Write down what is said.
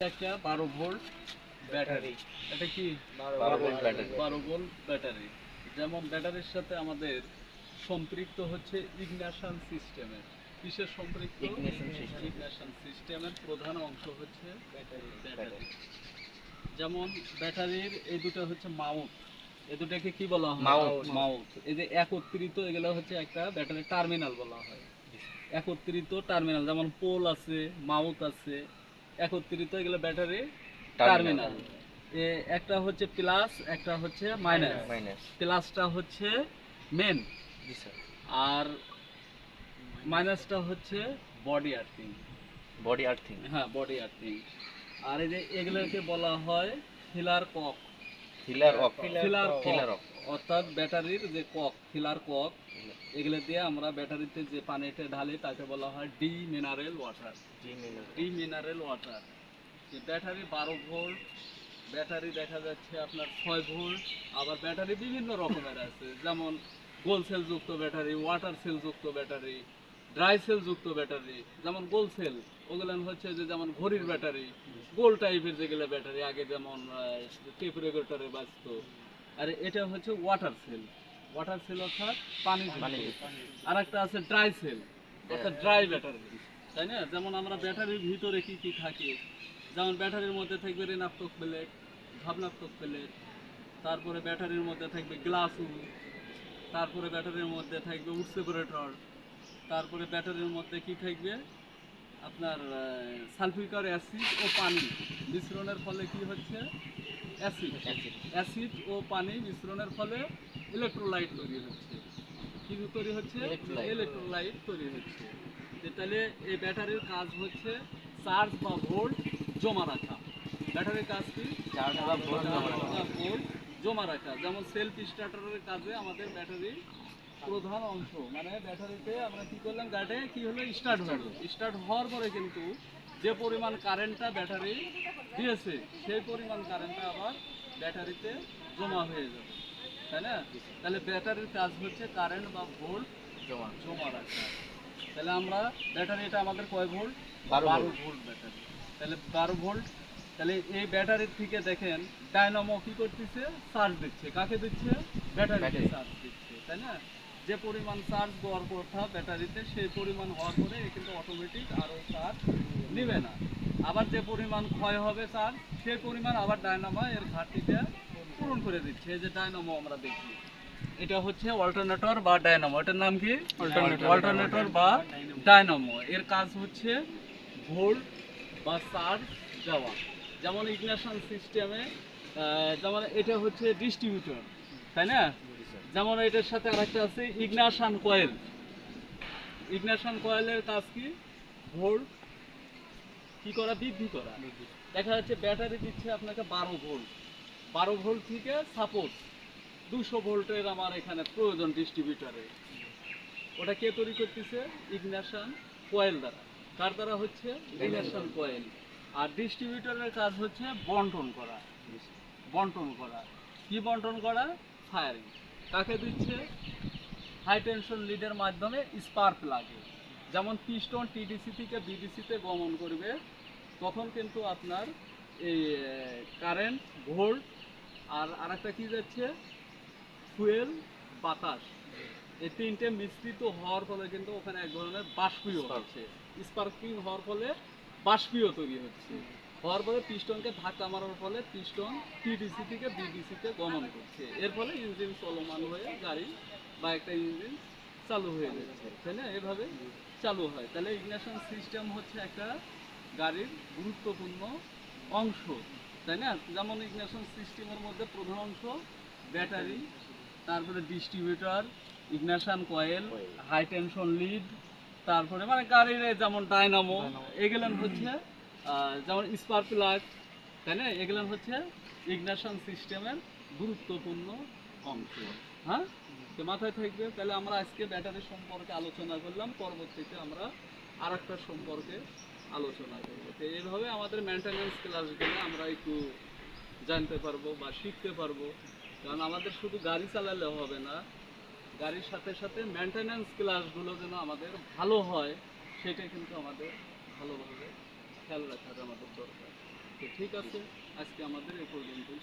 একটা বারো volt battery. এটা কি? বারো ভোল্ট ব্যাটারি। বারো ভোল্ট ব্যাটারি। যেমন ব্যাটারির সাথে আমাদের সম্পৃক্ত হচ্ছে ইগনাশন সিস্টেমের। কিসের সম্পৃক্ত. ইগনাশন সিস্টেমের প্রধান অংশ হচ্ছে ব্যাটারি। যেমন ব্যাটারির এই দুটো হচ্ছে মাউথ। এই দুটাকে কি বলা হয়? Mouth. মাউথ। এই যে একত্রিত এগুলো হচ্ছে একটা ব্যাটারি টার্মিনাল বলা হয়। একত্রিত টার্মিনাল। যেমন পোল আছে মাউথ আছে একত্রিত এগুলো ব্যাটারি টার্মিনাল। একটা হচ্ছে প্লাস একটা হচ্ছে মাইনাস। মাইনাস। প্লাসটা হচ্ছে মেন আর মাইনাসটা হচ্ছে বডি আর্থিং বডি আর্থিং হ্যাঁ বডি আর্থিং আর এই যে এগুলোকে বলা হয় filler cock filler off filler filler cock off অর্থাৎ ব্যাটারির যে কক ফিলার কক এগুলো দিয়ে আমরা ব্যাটারিতে যে পানিটা ঢালি তাকে বলা হয় demineral water. Demineral water. যে ব্যাটারি বারো ভোল্ট ব্যাটারি দেখা যাচ্ছে আপনার ছয় ভোল্ট আবার ব্যাটারি বিভিন্ন রকমের আছে। যেমন গোল সেল যুক্ত ব্যাটারি ওয়াটার সেল যুক্ত ব্যাটারি ড্রাই সেল যুক্ত ব্যাটারি যেমন গোল সেল ওগুলো হচ্ছে যে যেমন ঘড়ির ব্যাটারি গোল টাইপের যেগুলো ব্যাটারি আগে যেমন টেপ রেগুলেটরে বাঁচতো আর এটা হচ্ছে ওয়াটার সেল ওয়াটার সেল অর্থাৎ পানি পানি আর একটা আছে ড্রাই সেল অর্থাৎ ড্রাই ব্যাটারি তাই না? যেমন আমরা ব্যাটারির ভিতরে কি কি থাকে যেমন ব্যাটারির মধ্যে থাকবে ঋণাত্মক প্লেট ভাবনাত্মক প্লেট তারপরে ব্যাটারির মধ্যে থাকবে গ্লাস তারপরে ব্যাটারির মধ্যে থাকবে উডসেপারেটর তারপরে ব্যাটারির মধ্যে কি থাকবে? আপনার সালফিকার অ্যাসিড ও পানি। মিশ্রণের ফলে কি হচ্ছে? অ্যাসিড অ্যাসিড ও পানি মিশ্রণের ফলে ইলেকট্রোলাইট তৈরি হচ্ছে। কি তৈরি হচ্ছে? ইলেকট্রোলাইট তৈরি হচ্ছে। তাহলে এই ব্যাটারির কাজ হচ্ছে চার্জ বা ভোল্ট জমা রাখা। ব্যাটারির কাজ কি? চার্জ জমা রাখা। বা ভোল্ট জমা রাখা। যেমন সেলফ স্টার্টারের কাজে আমাদের ব্যাটারি প্রধান অংশ। মানে ব্যাটারিতে আমরা কি করলাম? গাড়ি কি হলো? স্টার্ট হলো। স্টার্ট হওয়ার পরে কিন্তু যে পরিমাণ কারেন্টটা ব্যাটারি দিয়েছে সেই পরিমাণ কারেন্টটা আবার ব্যাটারিতে জমা হয়ে যাবে। তাই না? তাহলে ব্যাটারির কাজ হচ্ছে কারেন্ট বা ভোল্ট জমা। জমা রাখা। তাহলে আমরা ব্যাটারি এটা আমাদের কয় ভোল্ট বারো বারো ভোল্ট। ব্যাটারি তাহলে বারো ভোল্ট তাহলে এই ব্যাটারির থেকে দেখেন ডায়নামো কি করতেছে? চার্জ দিচ্ছে। কাকে দিচ্ছে? ব্যাটারিতে ব্যাটারি। চার্জ দিচ্ছে। তাই না? যে পরিমাণ চার্জ দেওয়ার কথা ব্যাটারিতে সেই পরিমাণ হওয়ার পরে কিন্তু অটোমেটিক আরও চার্জ নেবে না। আবার যে পরিমাণ ক্ষয় হবে চার্জ সেই পরিমাণ আবার ডায়নামো এর ঘাটতিটা পূরণ করে দিচ্ছে। এই যে ডায়নামো আমরা দেখি। এটা হচ্ছে অল্টারনেটর বা ডায়নামো। এটার নাম কি? অল্টারনেটর। বা ডায়নামো। এর কাজ হচ্ছে ভোল্ট বা চার্জ দেওয়া। যেমন ইগনিশন সিস্টেমে যেমন এটা হচ্ছে ডিস্ট্রিবিউটর তাই না? যেমন এটার সাথে আরেকটা আছে ইগনাশন কয়েল। ইগনাশন কয়েলের কাজ কি? ভোল্ট কি করা? বৃদ্ধি করা। দেখা যাচ্ছে ব্যাটারি দিচ্ছে আপনাকে বারো ভোল্ট। বারো ভোল্ট থেকে সাপোজ দুশো ভোল্টের আমার এখানে প্রয়োজন ডিস্ট্রিবিউটারে ওটা কে তৈরি করতেছে? ইগনাশন কয়েল দ্বারা। কার দ্বারা হচ্ছে? ইগনাশন কয়েল আর ডিস্ট্রিবিউটরের কাজ হচ্ছে বন্টন করা। বন্টন করা। কি বন্টন করা? ফায়ারিং কাকে দিচ্ছে? হাই টেনশন লিডের মাধ্যমে স্পার্ক লাগে। যেমন পিস্টন টিডিসি থেকে বিডিসিতে গমন করবে তখন কিন্তু আপনার এই কারেন্ট ভোল্ট আর আরেকটা কি যাচ্ছে? ফুয়েল বাতাস। এই তিনটে মিশ্রিত হওয়ার ফলে কিন্তু ওখানে এক ধরনের বাষ্পীয় হচ্ছে। স্পার্কিং হওয়ার ফলে বাষ্পীয় তৈরি হচ্ছে। হওয়ার পরে পিস্টনকে ধাক্কা মারার ফলে পিস্টন টিডিসি থেকে বিডিসিতে গমন করছে। এর ফলে ইঞ্জিন চলমান হয়ে গাড়ি বা একটা ইঞ্জিন চালু হয়ে যাচ্ছে। তাই না? এভাবে চালু হয়। তাহলে ইগনিশন সিস্টেম হচ্ছে একটা গাড়ির গুরুত্বপূর্ণ অংশ তাই না? যেমন ইগনিশন সিস্টেমের মধ্যে প্রধান অংশ ব্যাটারি তারপরে distributor ignition coil high tension lead তারপরে মানে গাড়ির যেমন ডাইনামো এগুলো হচ্ছে যেমন স্পার্ক প্লাগ তাই না? এগুলো হচ্ছে ইগনিশন সিস্টেমের গুরুত্বপূর্ণ অংশ হ্যাঁ? মাথায় থাকবে তাহলে আমরা আজকে ব্যাটারি সম্পর্কে আলোচনা করলাম পরবর্তীতে আমরা আর একটা সম্পর্কে আলোচনা করব। তো এইভাবে আমাদের মেনটেন্যান্স ক্লাসগুলো আমরা একটু জানতে পারব বা শিখতে পারব। কারণ আমাদের শুধু গাড়ি চালালে হবে না গাড়ির সাথে সাথে মেনটেন্যান্স ক্লাসগুলো যেন আমাদের ভালো হয় সেটা কিন্তু আমাদের ভালোভাবে খেয়াল রাখার আমাদের দরকার। তো ঠিক আছে আজকে আমাদের এ পর্যন্তই